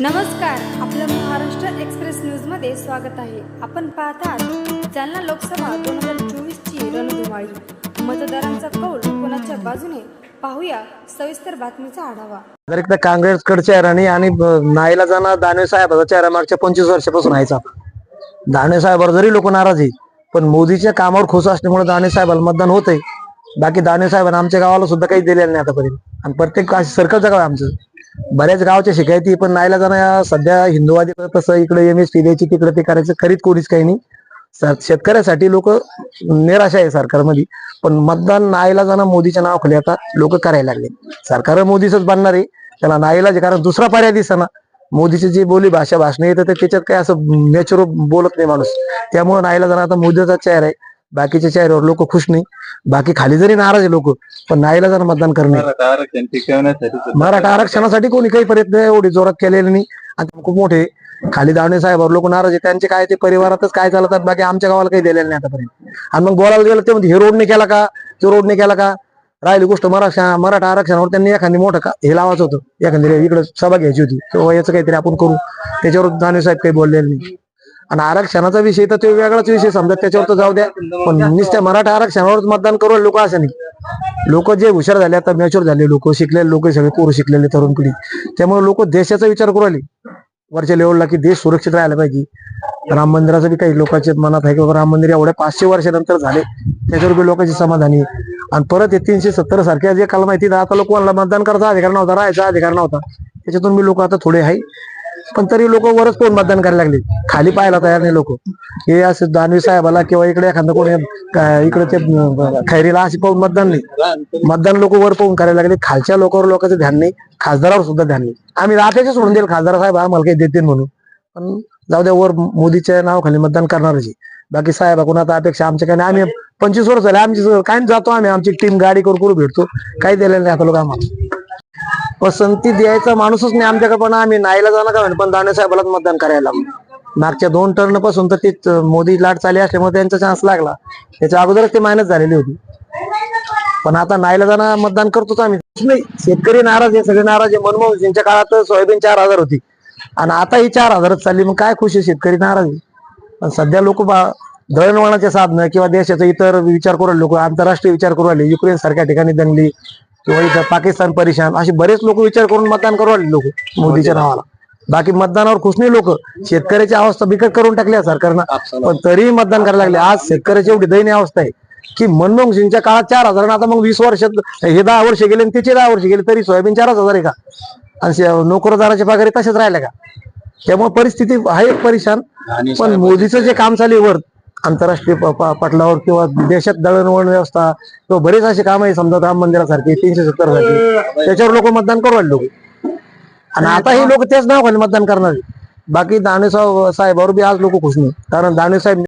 नमस्कार आपलं महाराष्ट्र एक्सप्रेस न्यूजमध्ये स्वागत आहे. आपण पाहतात जालना लोकसभा दोन हजार चोवीस ची रणधुमाळी. मतदारांचा कौल कोणाच्या बाजूने? पाहूया सविस्तर बातमीचा आढावा. जर एकदा काँग्रेसकडे चेहरानी आणि नाईला जाणार दानवे साहेबाचा चेहरा मागच्या पंचवीस वर्षापासून आहेचा दानवे साहेबावर जरी लोक नाराज आहे पण मोदीच्या कामावर खुश असल्यामुळे दानवे साहेबाला मतदान होतंय. बाकी दानवे साहेबांना आमच्या गावाला सुद्धा काही दिलेलं नाही आतापर्यंत. आणि प्रत्येक सर्कलचं गाव आमचं. बऱ्याच गावच्या शिकायती पण नाहीला जाणं सध्या हिंदुवादी तसं इकडे एम एस पी द्यायची तिकडे ते करायचं खरीच कोणीच काही नाही. शेतकऱ्यासाठी लोक निराशा आहे सरकारमध्ये पण मतदान नाईला जाणं मोदीच्या नावाखाली आता लोक करायला लागले. सरकार मोदीच बनणार आहे त्याला नाहीला जे कारण दुसरा पर्याय दिसना. मोदीची जी बोली भाषा भाषण येतं तर त्याच्यात काय असं नेचर बोलत नाही माणूस. त्यामुळे नाईला जाणं आता मोदीचा चेहरा आहे. बाकीच्या चेहऱ्यावर लोक खुश नाही. बाकी खाली जरी नाराज आहे लोक पण नाईला जाणं मतदान करणे. मराठा आरक्षण टिकवण्यासाठी सुद्धा मराठा आरक्षणासाठी कोणी काही प्रयत्न एवढी जोरात केलेले नाही. आणि खूप मोठे. खाली दावणे साहेबावर लोक नाराज आहे त्यांचे काय ते परिवारातच काय चालतात बाकी आमच्या गावाला काही दिलेलं नाही आतापर्यंत. आणि मग बोलायला गेलं ते म्हणते हे रोडने केला का? तो रोडने केला का? राहिली गोष्ट मराठा मराठा आरक्षणावर त्यांनी एखादी मोठं का हे लावायचं होतं. एखादी इकडे सभा घ्यायची होती. किंवा याचं काहीतरी आपण करू. त्याच्यावर दानवे साहेब काही बोललेले नाही. आणि आरक्षणाचा विषय तर तो वेगळाच विषय समजा त्याच्यावर तर जाऊ द्या. पण नुसत्या मराठा आरक्षणावर मतदान करू लोक असं नाही. लोक जे हुशार झाले आता मॅच्युअर झाले लोक शिकलेले लोक सगळे पोरं शिकलेले तरुण पिढी. त्यामुळे लोक देशाचा विचार करू आले वरच्या लेवलला की देश सुरक्षित राहायला पाहिजे. राम मंदिराचं बी काही लोकांच्या मनात आहे की राम मंदिर एवढ्या पाचशे वर्षानंतर झाले त्याच्यावर बी लोकांची समाधानी आहे. आणि परत हे तीनशे सत्तर सारख्या जे काल माहिती आता लोक मतदान करायचा अधिकार नव्हता राहायचा अधिकार नव्हता. त्याच्यातून बी लोक आता थोडे आहे. पण तरी लोक वरच कोण मतदान करायला लागले. खाली पाहायला तयार नाही लोक. हे असं दानवी साहेबाला किंवा इकडे एखादं कोणी इकडे ते खैरीला असे पाहून मतदान नाही. मतदान लोक वर पाहून करायला लागले. खालच्या लोकांवर लोकांचं ध्यान नाही. खासदारावर सुद्धा ध्यान नाही. आम्ही रात्याचे सोडून देईल. खासदार साहेब आम्हाला काही देतील म्हणून. पण जाऊ द्या वर मोदीच्या नावाखाली मतदान करणारच बाकी साहेब कोणाचा अपेक्षा आमच्या काही नाही. आम्ही पंचवीस वर्ष झाले. आमची काय जातो आम्ही. आमची टीम गाडी करून करू भेटतो? काही दिलेलं नाही आता लोक आम्हाला. पसंती द्यायचा माणूसच नाही आमच्याकडे पण आम्ही नाहीला जाणार का म्हणे, पण दाणे साहेबालाच मतदान करायला लागलो. मागच्या दोन टर्नपासून तर तीच मोदी लाट चाली असल्यामुळे त्यांचा चान्स लागला. त्याच्या अगोदरच ते मायनस झालेली होती. पण आता नाहीला जाणं मतदान करतोच आम्ही. नाही शेतकरी नाराज आहे सगळे नाराज आहे. मनमोहन सिंगच्या काळात सोयाबीन चार हजार होती. आणि आता ही चार हजारच चालली मग काय खुश आहे शेतकरी नाराज आहे? पण सध्या लोक दळणवळणाचे साधनं किंवा देशाचा इतर विचार करू लोक आंतरराष्ट्रीय विचार करू राहिले युक्रेन सारख्या ठिकाणी दंगली किंवा इथं पाकिस्तान परेशान असे बरेच लोक विचार करून मतदान करू राहिले लोक मोदीच्या नावाला. बाकी मतदानावर खुश नाही लोक. शेतकऱ्याची अवस्था बिकट करून टाकली सरकारनं. पण तरीही मतदान करायला लागले. आज शेतकऱ्याची एवढी दयनीय अवस्था आहे की मनमोहन सिंगच्या काळात चार हजार आता मग वीस वर्षात हे दहा वर्ष गेले आणि तिचे दहा वर्ष गेले तरी सोयाबीन चारच हजार आहे का? आणि नोकरदाराच्या पगारी तसेच राहिल्या का? त्यामुळे परिस्थिती आहे परेशान. पण मोदीचं जे काम चालू वर आंतरराष्ट्रीय पटलावर किंवा देशात दळणवळण व्यवस्था किंवा बरेच असे काम आहे समजा राम मंदिरासारखे तीनशे सत्तर सारखे. त्याच्यावर लोक मतदान करू लोक. आणि आता हे लोक तेच नाव मतदान करणार. बाकी दाणे साहेब साहेबावर बी आज लोक खुश नाही कारण दाणे साहेब